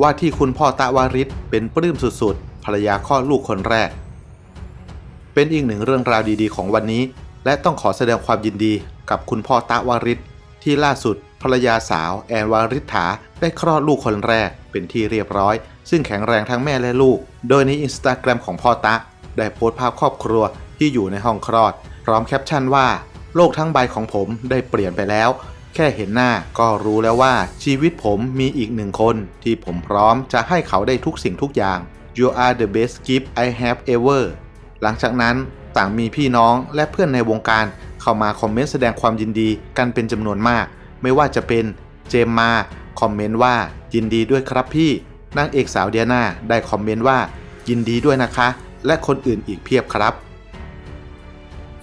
ว่าที่คุณพ่อตะวาริศเป็นปลื้มสุดๆ ภรรยาคลอดลูกคนแรก เป็นอีกหนึ่งเรื่องราวดีๆ ของวันนี้ และต้องขอแสดงความยินดีกับคุณพ่อตะวาริศที่ล่าสุดภรรยาสาวแอนวาริษฐาได้คลอดลูกคนแรกเป็นที่เรียบร้อย ซึ่งแข็งแรงทั้งแม่และลูก โดยในอินสตาแกรมของพ่อตะ ได้โพสต์ภาพครอบครัวที่อยู่ในห้องคลอด พร้อมแคปชั่นว่า โลกทั้งใบของผมได้เปลี่ยนไปแล้ว แค่เห็นหน้าก็รู้แล้วว่าชีวิตผมมีอีกหนึ่งคนที่ผมพร้อมจะให้เขาได้ทุกสิ่งทุกอย่าง You are the best gift I have ever หลังจากนั้นต่างมีพี่น้องและเพื่อนในวงการเข้ามาคอมเมนต์แสดงความยินดีกันเป็นจำนวนมาก ไม่ว่าจะเป็นเจมมาคอมเมนต์ว่ายินดีด้วยครับพี่นางเอกสาวเดียนาได้คอมเมนต์ว่า ยินดีด้วยนะคะ และคนอื่นอีกเพียบครับ